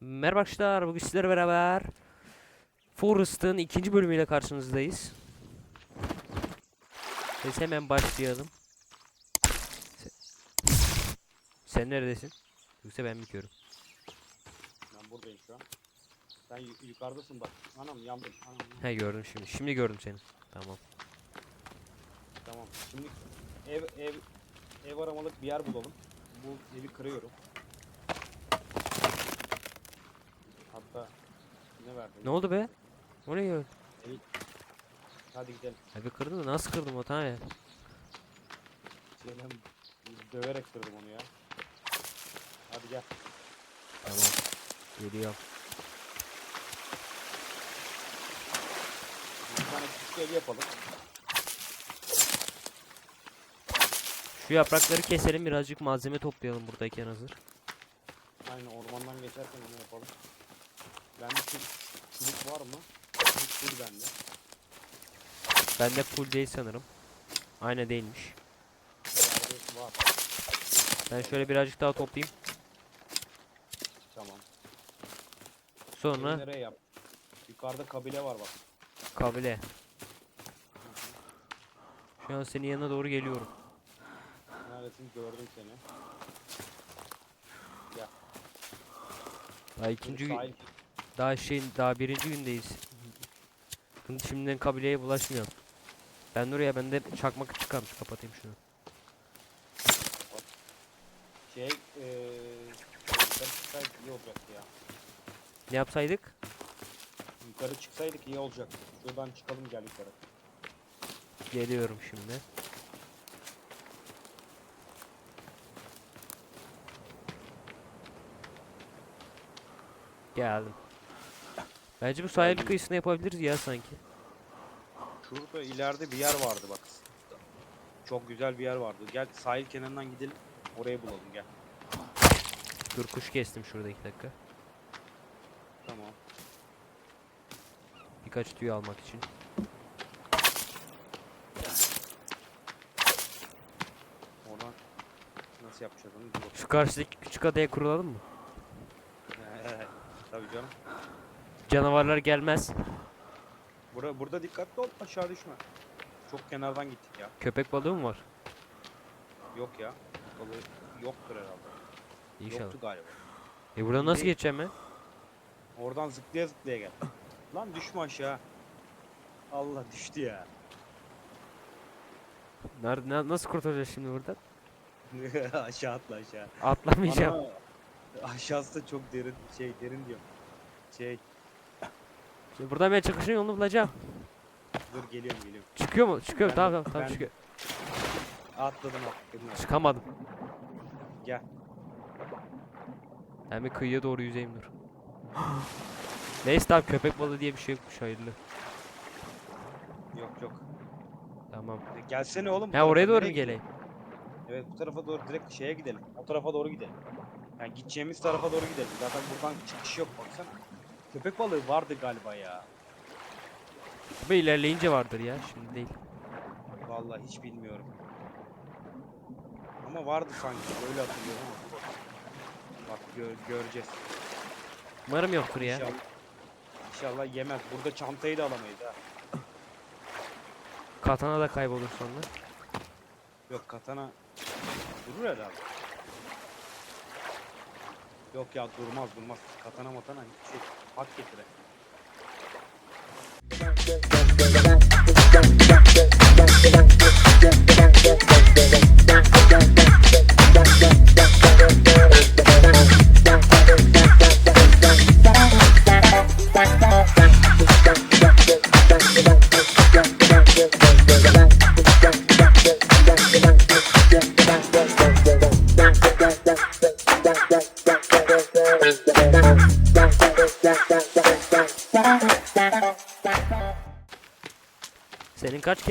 Merhaba arkadaşlar, bugün sizlerle beraber Forest'ın ikinci bölümüyle karşınızdayız. Biz hemen başlayalım. Sen, Sen neredesin? Yoksa ben mi körüm? Ben buradayım şu an. Sen yu- yukarıdasın bak. Anam yandım. Anam. He gördüm şimdi. Şimdi gördüm seni. Tamam. Tamam. Şimdi ev ev ev aramalık bir yer bulalım. Bu evi kırıyorum. Hatta ne verdin? Ne oldu be? O ne ya? Hadi gidelim. Abi kırdın mı? Nasıl kırdım o tane? ya? Şeyden döverek kırdım onu ya. Hadi gel. Tamam. Geliyorum. Bir tane küçük ev yapalım. Şu yaprakları keselim birazcık malzeme toplayalım buradayken hazır. Aynen ormandan geçerken onu yapalım. Bende çubuk, çubuk var mı? Çubuk full bende. Bende full değil sanırım. Aynı değilmiş. Yerde var. Ben şöyle birazcık daha toplayayım. Tamam. Sonra nereye yap? Yukarıda kabile var bak. kabile. Şu an senin yanına doğru geliyorum. Neredesin gördüm seni. Daha ikinci gün, Sahil, daha şey, daha birinci gündeyiz. Şimdi şimdiden kabileye bulaşmayalım. Ben oraya bende çakmak çıkarmış kapatayım şunu. şey eee yukarı çıksaydık iyi olacaktı ya. Ne yapsaydık? Yukarı çıksaydık iyi olacaktı. Şuradan çıkalım gel yukarı. Geliyorum şimdi. Geldim. Bence bu sahil kıyısında yapabiliriz ya sanki. Şurada ileride bir yer vardı bak. Çok güzel bir yer vardı. Gel sahil kenarından gidelim. Orayı bulalım gel. Dur kuş kestim şurada iki dakika. Tamam. Birkaç tüy almak için. Oradan nasıl yapacağız onu? Şu karşıdaki küçük adaya kurulalım mı? Canım. Canavarlar gelmez. Bura, burada dikkatli ol aşağı düşme. Çok kenardan gittik ya. Köpek balığı mı var? Yok ya. Balığı yoktur herhalde. İnşallah. Yoktu galiba. E buradan nasıl Değil. geçeceğim ben? Oradan zıplaya zıplaya gel. Lan düşme aşağı. Allah düştü ya. Nerede, na- nasıl kurtulacağız şimdi buradan? aşağı atla aşağı. Atlamayacağım. Ana, aşağısı da çok derin şey derin diyor. Şey Şimdi buradan ben çıkışın yolunu bulacağım. dur geliyorum geliyorum. Çıkıyor mu? Çıkıyor. Ben- tamam tamam tamam ben- çıkıyor. Atladım atladım. Çıkamadım. Gel. Ben bir kıyıya doğru yüzeyim dur. Neyse tamam köpek balığı diye bir şey yokmuş hayırlı. Yok yok. Tamam. E, Gelsene oğlum. bu Ha oraya tarafa doğru nereye mu geleyim? Evet bu tarafa doğru direkt şeye gidelim. O tarafa doğru gidelim. Yani gideceğimiz tarafa doğru gidelim. Zaten buradan çıkış yok baksana. Köpek balığı vardı galiba ya. Bu ilerleyince vardır ya şimdi değil. Vallahi hiç bilmiyorum. Ama vardı sanki. Öyle hatırlıyorum ama. Bak gör- göreceğiz. Umarım yoktur ya. İnşallah, İnşallah yemez. Burada çantayı da alamayız ha. Katana da kaybolur sonra. Yok katana durur herhalde. Yok ya durmaz durmaz. Katana matana hiçbir şey. Hak getire. Senin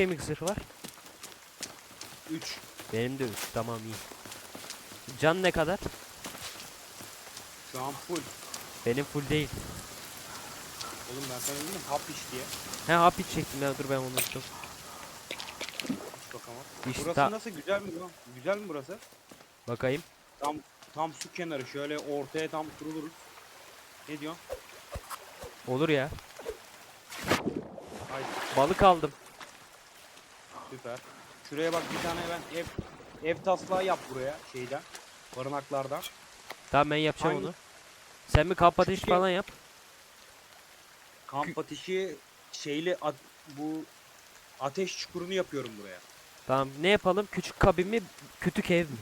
kemik zırh var? 3. Benim de 3. Tamam iyi. Can ne kadar? Şu an full. Benim full değil. Oğlum ben sana dedim hap iç diye. He hap içecektim ya dur ben onu unuttum. İç. İşte Burası ta- nasıl güzel mi? Güzel mi burası? bakayım. Tam tam su kenarı şöyle ortaya tam kuruluruz. Ne diyorsun? Olur ya. Haydi Balık aldım. Süper. Şuraya bak bir tane ben ev ev taslağı yap buraya şeyden. Barınaklardan. Tamam ben yapacağım Aynı- onu. Sen bir kamp ateşi falan yap. Kamp ateşi şeyli at- bu ateş çukurunu yapıyorum buraya. Tamam ne yapalım? Küçük kabin mi? Kütük ev mi?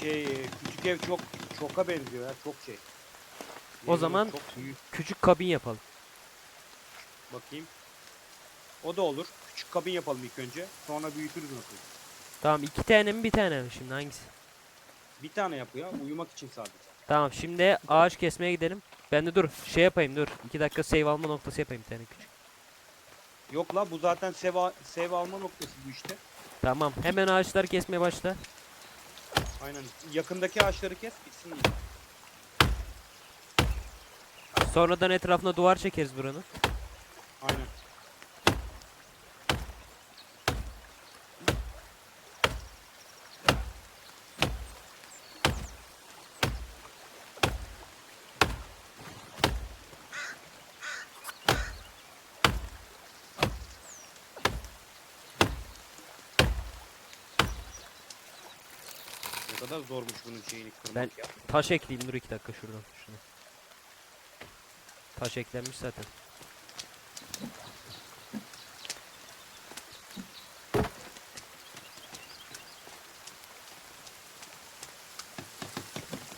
Şey küçük ev çok çoka benziyor ya çok şey. O bileyim, zaman- çok büyük. Küçük kabin yapalım. Bakayım. O da olur. Küçük kabin yapalım ilk önce. Sonra büyütürüz nasıl. Tamam iki tane mi bir tane mi şimdi hangisi? Bir tane yap ya. Uyumak için sadece. Tamam şimdi ağaç kesmeye gidelim. Ben de dur şey yapayım dur. 2 dakika save alma noktası yapayım bir tane küçük. Yok la bu zaten sev, sev alma noktası bu işte. Tamam hemen ağaçları kesmeye başla. Aynen. Yakındaki ağaçları kes bitsin yine. Sonradan etrafına duvar çekeriz buranın. Aynen. Ne kadar zormuş bunun şeyini kırmak Ben- ya. Taş ekleyeyim dur 2 dakika şuradan. Şuna. Taş eklenmiş zaten.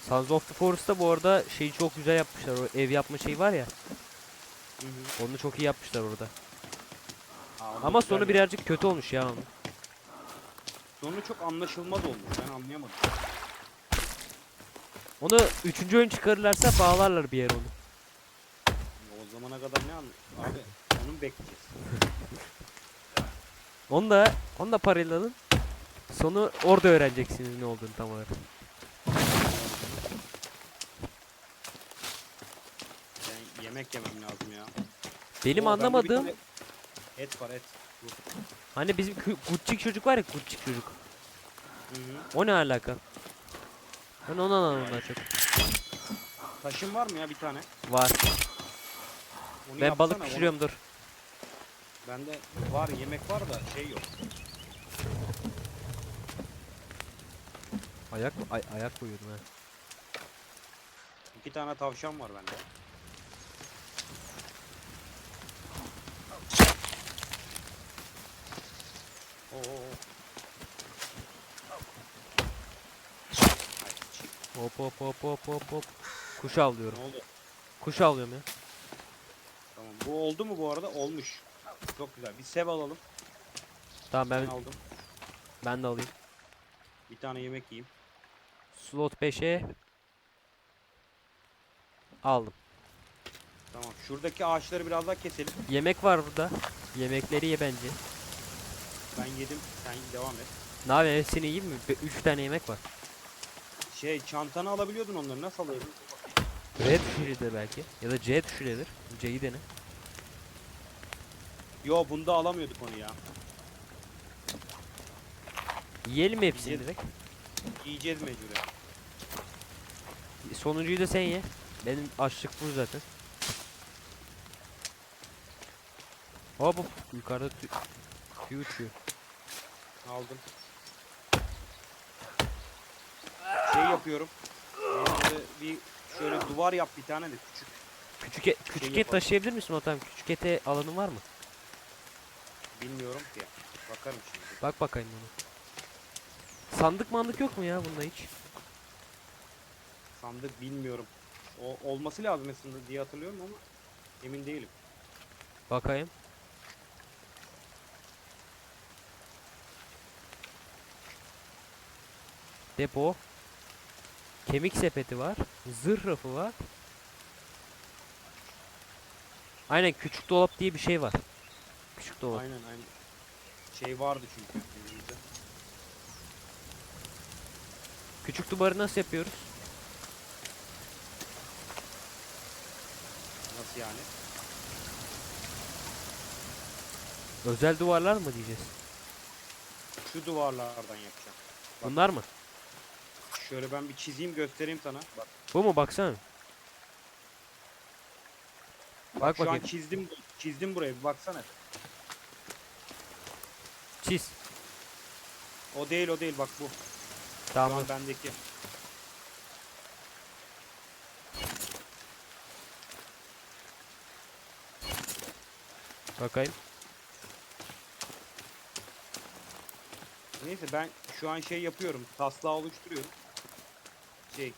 Sons of the Forest'ta bu arada şeyi çok güzel yapmışlar. O ev yapma şeyi var ya. Hı hı. Onu çok iyi yapmışlar orada. Aa, Ama sonu birazcık kötü olmuş ya. Sonu çok anlaşılmaz olmuş. Ben anlayamadım. Onu üçüncü oyun çıkarırlarsa bağlarlar bir yere onu. O zamana kadar ne anla... Abi onu mu bekleyeceğiz? Onu da onu da parayla alın. Sonu orada öğreneceksiniz ne olduğunu tam olarak. Ben yemek yemem lazım ya. Benim Oo, bir anlamadığım tane Et var et. Hani bizim kü- Gucci çocuk var ya Gucci çocuk. Hı hı. O ne alaka? Ben onu anlamadım daha çok. Taşın var mı ya bir tane? Var. Onu Ben balık yapsana, onu- pişiriyorum dur. Bende var yemek var da şey yok. Ayak mı? Ay, ayak koyuyordum ha. İki tane tavşan var bende. Oo. oo, oo. Ay, çiğ. Hop hop hop hop hop hop. Kuş avlıyorum. Ne oldu? Kuş avlıyorum ya. Tamam. Bu oldu mu bu arada? Olmuş. Çok güzel. Bir sev alalım. Tamam Ben ben aldım. ben de alayım. Bir tane yemek yiyeyim. Slot 5'e aldım. Tamam. Şuradaki ağaçları biraz daha keselim. Yemek var burada. Yemekleri ye bence. Ben yedim. Sen devam et. Ne yapayım hepsini yiyeyim mi? 3 tane yemek var. Şey çantanı alabiliyordun onları. Nasıl alıyordun? R tuşuyla belki. Ya da C tuşuyladır. C'yi dene. Yo bunda alamıyorduk onu ya. Yiyelim mi hepsini Yiyelim. direkt? Yiyeceğiz mecburen. Sonuncuyu da sen ye. Benim açlık bu zaten. Hop hop yukarıda tü tüy uçuyor. Aldım. Şey yapıyorum. Ee, bir şöyle duvar yap bir tane de küçük. Küçük et, küçük et yapalım. taşıyabilir misin o tamam? Küçük ete alanın var mı? Bilmiyorum ki. Bakarım şimdi. Bak bakayım onu. Sandık mandık yok mu ya bunda hiç? Sandık bilmiyorum. O olması lazım aslında diye hatırlıyorum ama emin değilim. Bakayım. Depo. Kemik sepeti var. Zırh rafı var. Aynen küçük dolap diye bir şey var. Küçük dolap. Aynen aynen. Şey vardı çünkü elimizde. Küçük duvarı nasıl yapıyoruz? Nasıl yani? Özel duvarlar mı diyeceğiz? şu duvarlardan yapacağım. Bunlar mı? Şöyle ben bir çizeyim göstereyim sana. Bak, Bu mu baksana. Bak şu an çizdim çizdim burayı bir baksana. Çiz. O değil o değil bak bu. Şu Tamam. an bendeki. Bakayım. Neyse ben şu an şey yapıyorum. Taslağı oluşturuyorum. Şey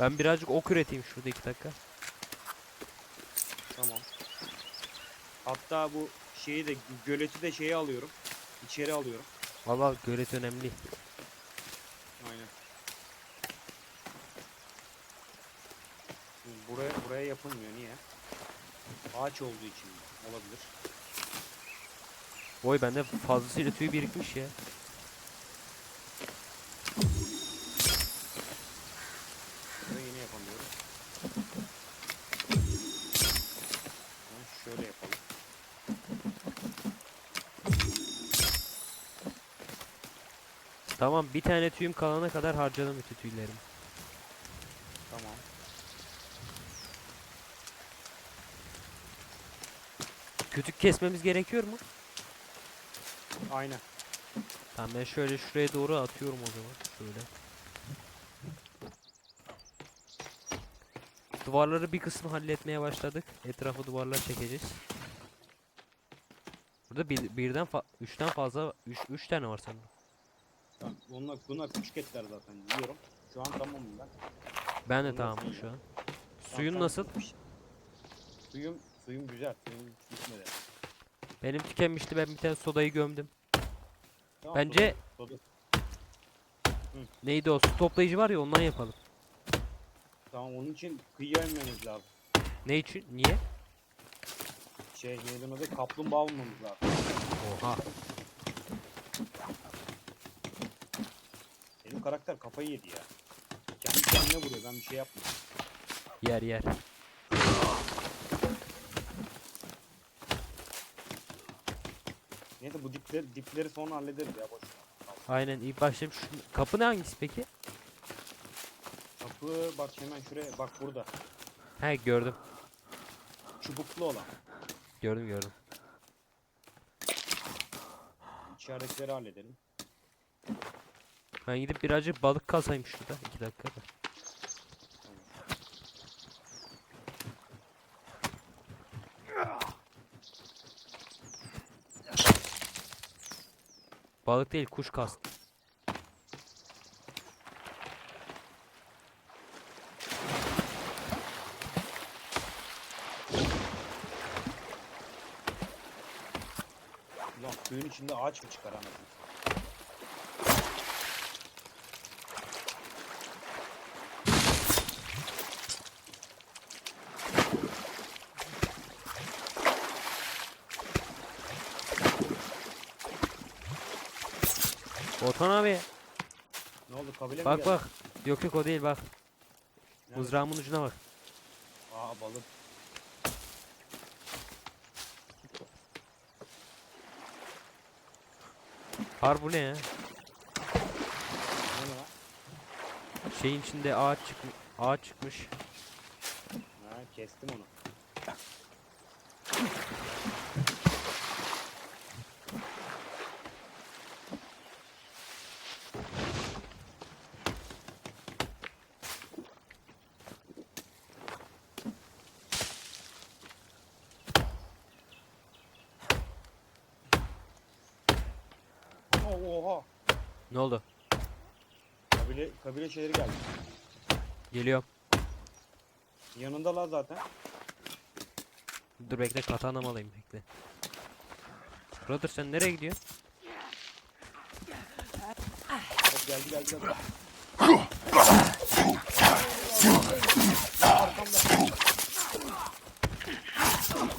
Ben birazcık ok üreteyim şurada iki dakika. tamam. Hatta bu şeyi de göleti de şeye alıyorum. İçeri alıyorum. Valla gölet önemli. Aynen. Buraya buraya yapılmıyor niye? Ağaç olduğu için olabilir. Boy bende fazlasıyla tüy birikmiş ya. Burayı yine yapamıyorum. Şöyle yapalım. Tamam bir tane tüyüm kalana kadar harcadım bütün tüylerimi. Tamam. Kütük kesmemiz gerekiyor mu? Aynen. Tamam ben şöyle şuraya doğru atıyorum o zaman. Şöyle. Duvarları bir kısmı halletmeye başladık. Etrafa duvarlar çekeceğiz. Burada bir, birden fa üçten fazla üç, üç tane var sanırım. Tamam. Bunlar, bunlar küçük etler zaten yiyorum. Şu an tamamım ben. Ben de tamam şu an. Suyun tamam, nasıl? Suyum suyum güzel. Suyum bitmedi. Benim tükenmişti ben bir tane sodayı gömdüm. Tamam, Bence- soda- soda- Neydi o su toplayıcı var ya ondan yapalım. Tamam onun için kıyıya inmemiz lazım. Ne için? Niye? Şey neyden adı kaplumbağa bulmamız lazım. Oha. Benim karakter kafayı yedi ya. Kendi kendine vuruyor ben bir şey yapmıyorum. Yer yer. Neyse bu dipleri, dipleri sonra hallederiz ya boş ver. Aynen ilk başlayayım. Şu, kapı ne hangisi peki? Kapı bak hemen şuraya bak burada. He gördüm. Çubuklu olan. Gördüm gördüm. İçeridekileri halledelim. Ben gidip birazcık balık kasayım şurada. 2 dakikada. Balık değil kuş kas. Ulan suyun içinde ağaç mı çıkar anasını? Botan abi. Ne oldu kabile mi Bak geldi? bak. Yok yok o değil bak. Nerede? Mızrağımın ucuna bak. Aa balık. Har bu ne ya? Ne lan? Şeyin içinde ağaç çıkmış. Ağaç çıkmış. Ha kestim onu. Oh, Oha! Ne oldu? Kabile, kabile şeyleri geldi. Geliyorum. Yanındalar zaten. Dur bekle katanamı alayım bekle. Brother sen nereye gidiyorsun? Bak geldi geldi geldi. Tamam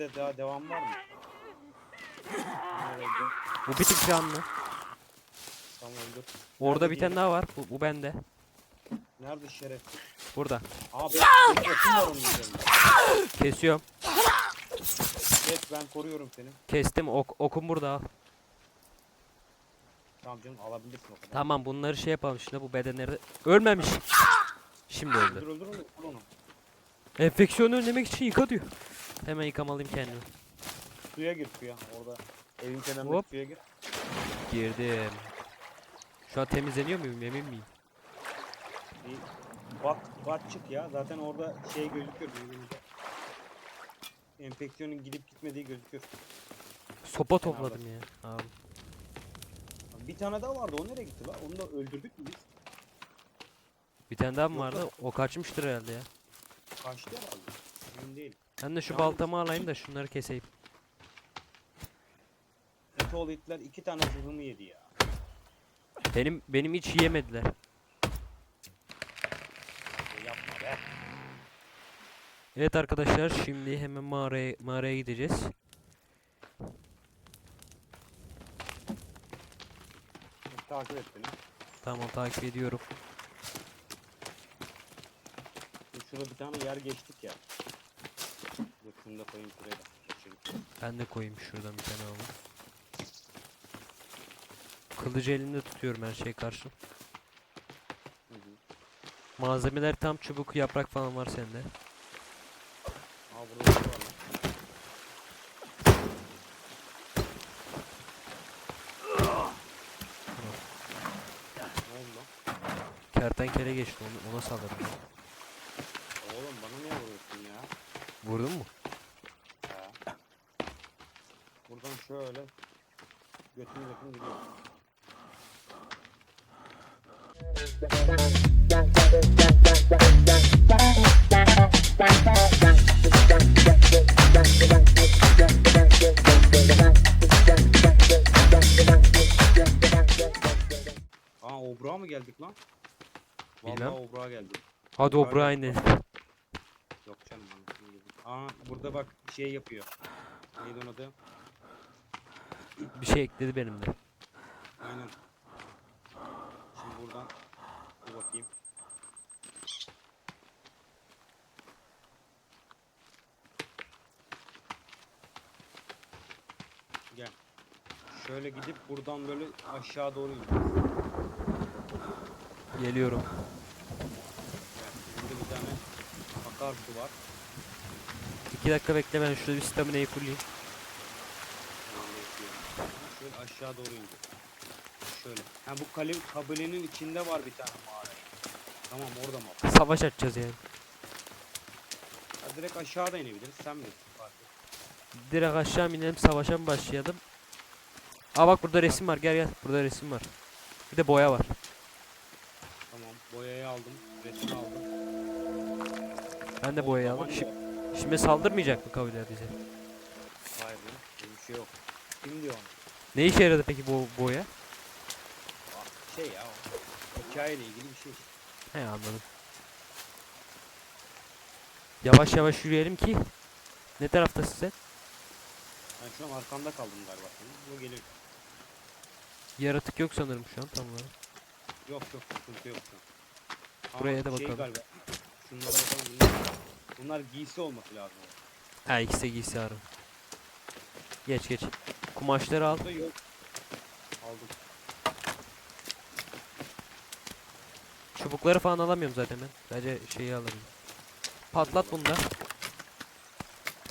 Nerede daha devam var mı? Bu bir tık canlı. Tamam dur. Orada Nerede bir tane daha var. Bu, bu bende. Nerede şeref? Burada. Benim, var onun üzerinde. Kesiyorum. Evet ben koruyorum seni. Kestim. Ok, okum burada. al. Tamam canım alabilirsin o kadar. Tamam bunları şey yapalım şimdi bu bedenleri. Ölmemiş. Şimdi öldü. Öldür öldür öldür. Vur onu. Enfeksiyonu önlemek için yıka diyor. Hemen yıkamalıyım kendimi. Suya gir suya. Orada evin kenarında Hop. suya gir. Girdim. Şu an temizleniyor muyum emin miyim? Bir bak bak çık ya. Zaten orada şey gözüküyor birbirimize. Enfeksiyonun gidip gitmediği gözüküyor. Sopa topladım ya. Abi. Bir tane daha vardı. O nereye gitti lan? Onu da öldürdük mü biz? Bir tane daha mı Yok, vardı? O kaçmıştır herhalde ya. Kaçtı herhalde. Emin değil. Ben de şu Yalnız- baltamı alayım da şunları keseyim. Etoğlu itler iki tane zırhımı yedi ya. Benim benim hiç yiyemediler. Ya Yapma be. Evet arkadaşlar şimdi hemen mağaraya mağaraya gideceğiz. Takip et beni. Tamam takip ediyorum. Dur Şurada bir tane yer geçtik ya. Dur şunu da koyayım şuraya da. Ben de koyayım şuradan bir tane alayım. Kılıcı elimde tutuyorum her şeye karşı. Hı hı. Malzemeler tam çubuk yaprak falan var sende. Aa burada bir şey var lan. Ne oldu lan? Kertenkele geçti onu, ona salladım. ya. Oğlum bana niye vuruyorsun ya? Vurdun mu? Ha. Buradan şöyle götünü götünü gidiyor. Aa Obra mı geldik lan? Vallahi Bilmem. Obra geldik. Hadi o Pardon. Brian Yok canım. anasını yedik. Aa burada bak şey yapıyor. Neydi onun adı? Bir şey ekledi benimle. Aynen. Şimdi buradan bir bakayım. Gel. Şöyle gidip buradan böyle aşağı doğru ineceğiz. Geliyorum. Gel. Burada bir tane akarsu var. İki dakika bekle ben şurada bir stamina'yı fulleyim. Şöyle yapıyorum. Şöyle aşağı doğru ineceğiz. Şöyle. Ha bu kale, kabilenin içinde var bir tane mağara. Tamam orada mı? Savaş açacağız yani. Ha, direkt aşağıda inebiliriz. Sen et. Direkt aşağı inelim savaşa mı başlayalım? Aa bak burada resim var gel gel burada resim var. Bir de boya var. Tamam. Boyayı aldım. Resmi aldım. Ben de boyayı aldım. Şi- şimdi saldırmayacak mı kabileler bize? Hayır be. Böyle bir şey yok. Kim diyor onu? Ne işe yaradı peki bu boya? Ah, Şey ya o. Hikayeyle ilgili bir şey. He anladım. Yavaş yavaş yürüyelim ki. Ne tarafta size? Ben şu an arkanda kaldım galiba. Bu geliyor. Yaratık yok sanırım şu an tam olarak. Yok yok sıkıntı yok şu an. Buraya da şey bakalım. Galiba. Şunlara bakalım. Bunlar, bunlar giysi olması lazım. Ha ikisi giysi arı. Geç geç. Kumaşları al. Yok. Aldım. Çubukları falan alamıyorum zaten ben. Sadece şeyi alayım. Patlat bunu da.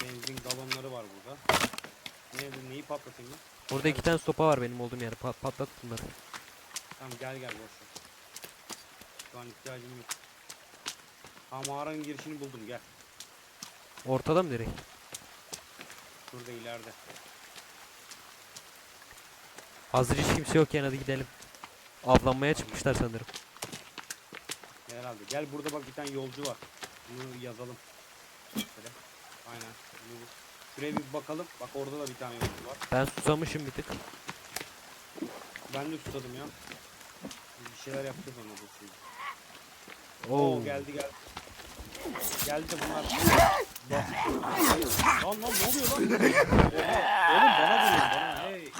Benzin galonları var burada. Nerede neyi patlatayım lan? Burada iki tane sopa var benim olduğum yerde. Pat patlat bunları. Tamam gel gel boş ver. Şu an ihtiyacım yok. Ha mağaranın girişini buldum gel. Ortada mı direkt? Şurada ileride. Hazır hiç kimse yok yani hadi gidelim. Avlanmaya çıkmışlar sanırım. Herhalde. Gel burada bak bir tane yolcu var. Bunu yazalım. Şöyle. Aynen. Bunu- Şuraya bir bakalım. Bak orada da bir tane yolcu var. Ben susamışım bir tık. Ben de susadım ya. Bir şeyler yapacağız ona da şimdi. Oo. Oo geldi geldi. Geldi de bunlar. Lan lan ne oluyor lan? Oha. Oğlum bana vuruyor bana. Hey.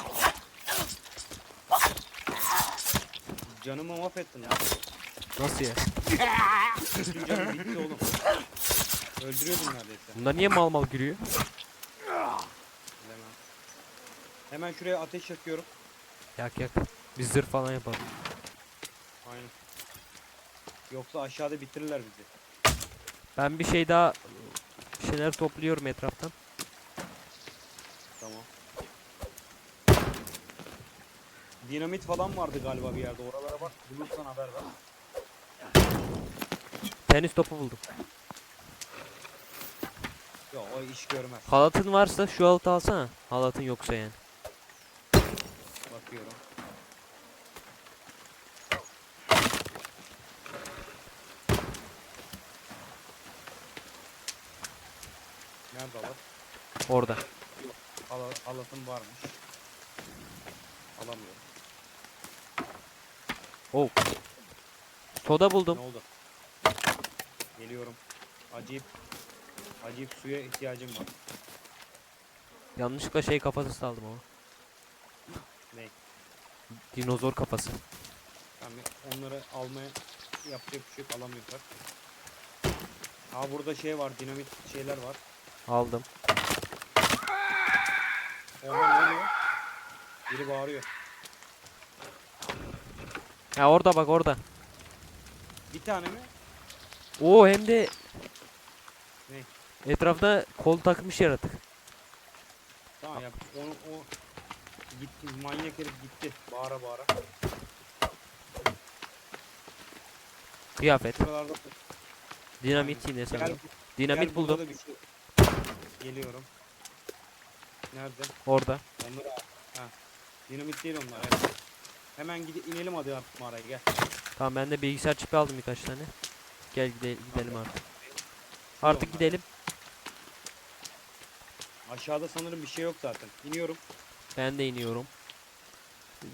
Canımı mahvettin lan. Nasıl ya? Bütün canım bitti oğlum. Öldürüyordum neredeyse. Bunlar niye mal mal gülüyor? Bilemem. Hemen şuraya ateş yakıyorum. Yak yak. Biz zırh falan yapalım. Aynen. Yoksa aşağıda bitirirler bizi. Ben bir şey daha bir şeyler topluyorum etraftan. Tamam. Dinamit falan vardı galiba bir yerde. Bak. Bulursan haber ver. Tenis topu buldum. Yok o iş görmez. Halatın varsa şu halatı alsana. Halatın yoksa yani. Bakıyorum. Nerede alat? Orada. Hala, halatım varmış. Alamıyorum. Oh. Soda Ne buldum. oldu? Geliyorum. Acayip acayip suya ihtiyacım var. Yanlışlıkla şey kafası aldım ama. Ne? Dinozor kafası. Yani onları almaya yapacak bir şey yok alamıyorsak. Aa burada şey var dinamit şeyler var. Aldım. Oha ne oluyor? Biri bağırıyor. Ha orada bak orada. Bir tane mi? Oo hem de Ne? etrafta kol takmış yaratık. Tamam ya onu o gitti manyak herif gitti bağıra bağıra. Kıyafet. Şuralarda Dinamit yine gel, sanırım. Dinamit gel burada buldum. da bir şey. Geliyorum. Nerede? Orada. Onları al. Ha. Dinamit değil onlar evet. Hemen gidip inelim hadi artık mağaraya gel. Tamam ben de bilgisayar çipi aldım birkaç tane. Gel gide- gidelim artık. Artık gidelim. Aşağıda sanırım bir şey yok zaten. İniyorum. Ben de iniyorum.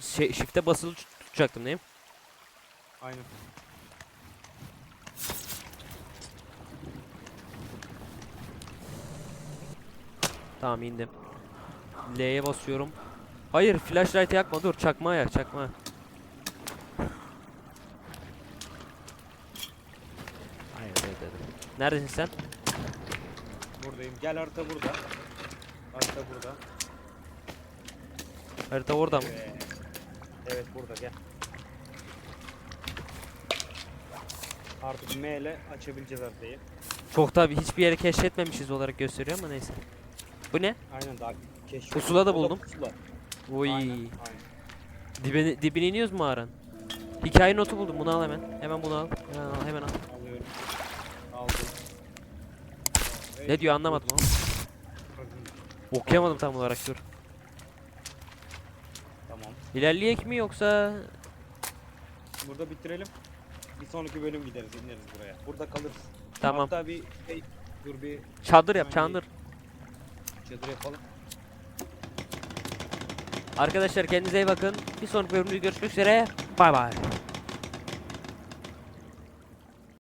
Şey, shift'e basılı tut- tutacaktım değil mi? Aynen. Tamam indim. L'ye basıyorum. Hayır flashlight yakma dur çakma yak çakma. Hayır dedim. Neredesin sen? Buradayım. Gel harita burada. Harita burada. Harita orada mı? Evet. Evet burada gel. Artık M ile açabileceğiz haritayı. Çok tabi hiçbir yeri keşfetmemişiz olarak gösteriyor ama neyse. Bu ne? Aynen daha keşf. Pusula da buldum. pusula. Oy. Aynen, aynen. Dibine, dibine iniyoruz mu Aran? Hikaye notu buldum bunu al hemen. Hemen bunu al. Hemen al hemen al. Alıyorum. Aldım. Ne diyor anlamadım ama. Okuyamadım tam olarak dur. Tamam. İlerleyek mi yoksa Burada bitirelim. Bir sonraki bölüm gideriz, ineriz buraya. Burada kalırız. tamam. Hatta bir şey, dur bir Çadır yap çadır. çadır yapalım. Arkadaşlar kendinize iyi bakın. Bir sonraki bölümde görüşmek üzere. Bay bay.